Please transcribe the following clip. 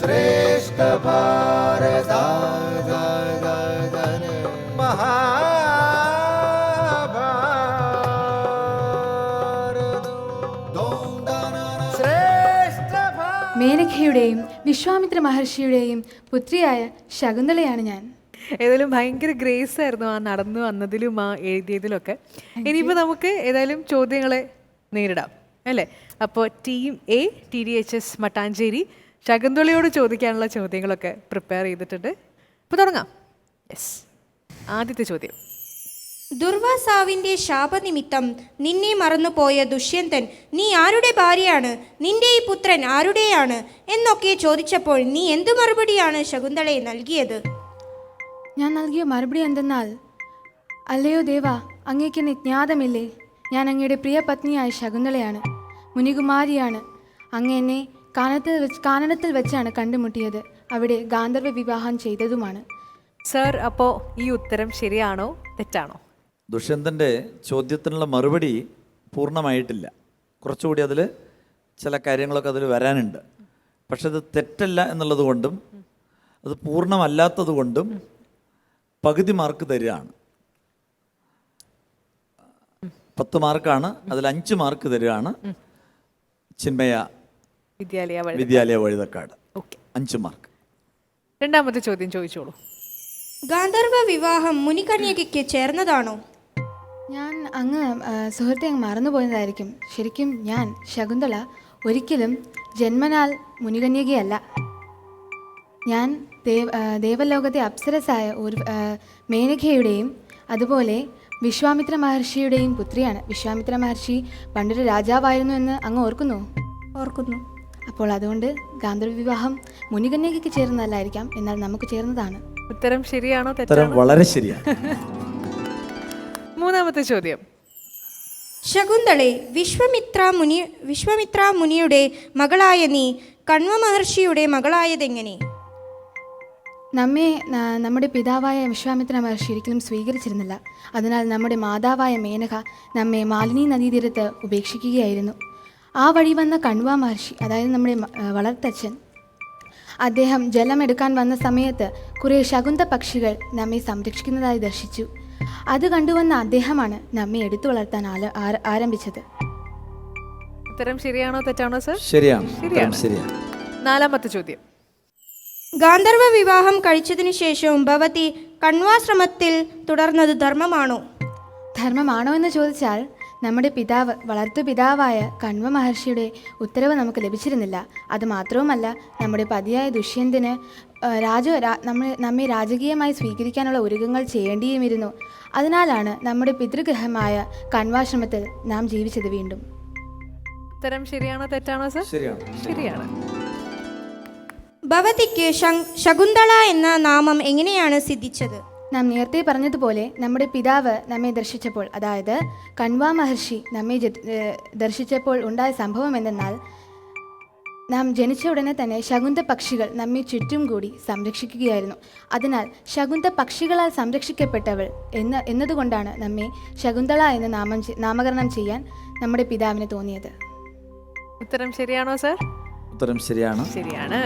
श्रेष्ठ भारत മേനഖയുടെയും വിശ്വാമിത്ര മഹർഷിയുടെയും പുത്രിയായ ശകുന്തളയാണ് ഞാൻ ഏതായാലും ഭയങ്കര ഗ്രേസ് ആയിരുന്നു ആ നടന്നു വന്നതിലും ആ എഴുതിയതിലും ഒക്കെ ഇനിയിപ്പോൾ നമുക്ക് ഏതായാലും ചോദ്യങ്ങളെ നേരിടാം അല്ലേ അപ്പോൾ team A T D H S Mattancherry ശകുന്തളയോട് ചോദിക്കാനുള്ള ചോദ്യങ്ങളൊക്കെ പ്രിപ്പയർ ചെയ്തിട്ടുണ്ട്. ഇപ്പൊ തുടങ്ങാം. യെസ് ആദ്യത്തെ ചോദ്യം. ദുർവാസാവിന്റെ ശാപനിമിത്തം നിന്നെ മറന്നുപോയ ദുഷ്യന്തൻ നീ ആരുടെ ഭാര്യയാണ്? നിന്റെ ഈ പുത്രൻ ആരുടെയാണ്? എന്നൊക്കെ ചോദിച്ചപ്പോൾ നീ എന്തു മറുപടിയാണ് ശകുന്തളയെ നൽകിയത്? ഞാൻ നൽകിയ മറുപടി എന്തെന്നാൽ അല്ലയോ ദേവ അങ്ങേക്ക് ജ്ഞാതമില്ലേ? ഞാൻ അങ്ങയുടെ പ്രിയ പത്നിയായ ശകുന്തളയാണ് മുനികുമാരിയാണ്. അങ്ങ എന്നെ കാനത്തിൽ വെച്ച് കാനനത്തിൽ വെച്ചാണ് കണ്ടുമുട്ടിയത്. അവിടെ ഗാന്ധർവ വിവാഹം ചെയ്തതുമാണ്. സർ അപ്പോൾ ഈ ഉത്തരം ശരിയാണോ? തെറ്റാണോ? ദുഷ്യന്തന്റെ ചോദ്യത്തിനുള്ള മറുപടി പൂർണമായിട്ടില്ല. കുറച്ചുകൂടി അതിൽ ചില കാര്യങ്ങളൊക്കെ അതിൽ വരാനുണ്ട്. പക്ഷെ അത് തെറ്റല്ല എന്നുള്ളത് കൊണ്ടും അത് പൂർണമല്ലാത്തത് കൊണ്ടും പകുതി മാർക്ക് തരികയാണ്. പത്ത് മാർക്കാണ് അതിൽ അഞ്ച് മാർക്ക് തരികയാണ് ചിന്മയ വിദ്യാലയ വഴി വിദ്യാലയ വഴുതക്കാട്. ഓക്കെ. അഞ്ച് മാർക്ക്. രണ്ടാമത്തെ ചോദ്യം ചോദിച്ചോളൂ. ഗാന്ധർവ വിവാഹം മുനികന്യകയ്ക്ക് ചേർന്നതാണോ? ഞാൻ അങ്ങ് ആ, സുഹൃത്തെ അങ്ങ് മറന്നുപോയതായിരിക്കും. ശരിക്കും ഞാൻ ശകുന്തള ഒരിക്കലും ജന്മനാൽ മുനികന്യകയല്ല. ഞാൻ ദേവ ആ, ദേവലോകത്തെ അപ്സരസായ ഒരു ആ, മേനകയുടെയും അതുപോലെ വിശ്വാമിത്ര മഹർഷിയുടെയും പുത്രിയാണ്. വിശ്വാമിത്ര മഹർഷി പണ്ടൊരു രാജാവായിരുന്നു എന്ന് അങ്ങ് ഓർക്കുന്നു? ഓർക്കുന്നു. അപ്പോൾ അതുകൊണ്ട് ഗാന്ധർവ വിവാഹം മുനികന്യകയ്ക്ക് ചേർന്നതല്ലായിരിക്കാം എന്നാൽ നമുക്ക് ചേർന്നതാണ്. ഉത്തരം ശരിയാണോ ഉത്തരം വളരെ ശരിയാണ്. മൂന്നാമത്തെ ചോദ്യം. ശകുന്തളെ വിശ്വമിത്ര മുനി വിശ്വമിത്ര മുനിയുടെ മകളായ നീ കണ്വ മഹർഷിയുടെ മകളായതെങ്ങനെ? നമ്മെ നമ്മുടെ പിതാവായ വിശ്വാമിത്ര മഹർഷി ഒരിക്കലും സ്വീകരിച്ചിരുന്നില്ല. അതിനാൽ നമ്മുടെ മാതാവായ മേനക നമ്മെ മാലിനി നദീതീരത്ത് ഉപേക്ഷിക്കുകയായിരുന്നു. ആ വഴി വന്ന കണ്വ മഹർഷി അതായത് നമ്മുടെ വളർത്തച്ഛൻ അദ്ദേഹം ജലമെടുക്കാൻ വന്ന സമയത്ത് കുറേ ശകുന്ത പക്ഷികൾ നമ്മെ സംരക്ഷിക്കുന്നതായി ദർശിച്ചു. അത് കണ്ടുവന്ന അദ്ദേഹമാണ് നമ്മെ എടുത്തു വളർത്താൻ ആല- ആരംഭിച്ചത്. ഉത്തരം ശരിയാണോ തെറ്റാണോ സർ? ശരിയാണ്. ഉത്തരം ശരിയാണ്. ശരിയാണ് നാലാമത്തെ ചോദ്യം. ഗാന്ധർവ വിവാഹം കഴിച്ചതിനു ശേഷവും ഭവതി കൺവാശ്രമത്തിൽ തുടർന്നത് ധർമ്മമാണോ? ധർമ്മമാണോ എന്ന് ചോദിച്ചാൽ നമ്മുടെ പിതാവ് വളർത്തു പിതാവായ കണ്വ മഹർഷിയുടെ ഉത്തരവ് നമുക്ക് ലഭിച്ചിരുന്നില്ല. അത് മാത്രവുമല്ല നമ്മുടെ പതിയായ ദുഷ്യന്തന് രാജ നമ്മൾ നമ്മെ നമ്മെ രാജകീയമായി സ്വീകരിക്കാനുള്ള ഒരുക്കങ്ങൾ ചെയ്യേണ്ടിയുമിരുന്നു. അതിനാലാണ് നമ്മുടെ പിതൃഗ്രഹമായ കൺവാശ്രമത്തിൽ നാം ജീവിച്ചത് വീണ്ടും. ഉത്തരം ശരിയാണോ തെറ്റാണോ സർ? ശരിയാണ്. ശരിയാണ്. ഭവതിക്ക് ശകുന്തള എന്ന നാമം എങ്ങനെയാണ് സിദ്ധിച്ചത്? നാം നേരത്തെ പറഞ്ഞതുപോലെ നമ്മുടെ പിതാവ് നമ്മെ ദർശിച്ചപ്പോൾ അതായത് കൺവാ മഹർഷി നമ്മെ ദർശിച്ചപ്പോൾ ഉണ്ടായ സംഭവം എന്തെന്നാൽ നാം ജനിച്ച ഉടനെ തന്നെ ശകുന്ത പക്ഷികൾ നമ്മെ ചുറ്റും കൂടി സംരക്ഷിക്കുകയായിരുന്നു. അതിനാൽ ശകുന്ത പക്ഷികളാൽ സംരക്ഷിക്കപ്പെട്ടവൾ എന്ന് എന്നതുകൊണ്ടാണ് നമ്മെ ശകുന്തള എന്ന് നാമം നാമകരണം ചെയ്യാൻ നമ്മുടെ പിതാവിന് തോന്നിയത്. ഉത്തരം ശരിയാണോ സർ? ഉത്തരം ശരിയാണ്. ശരിയാണ്.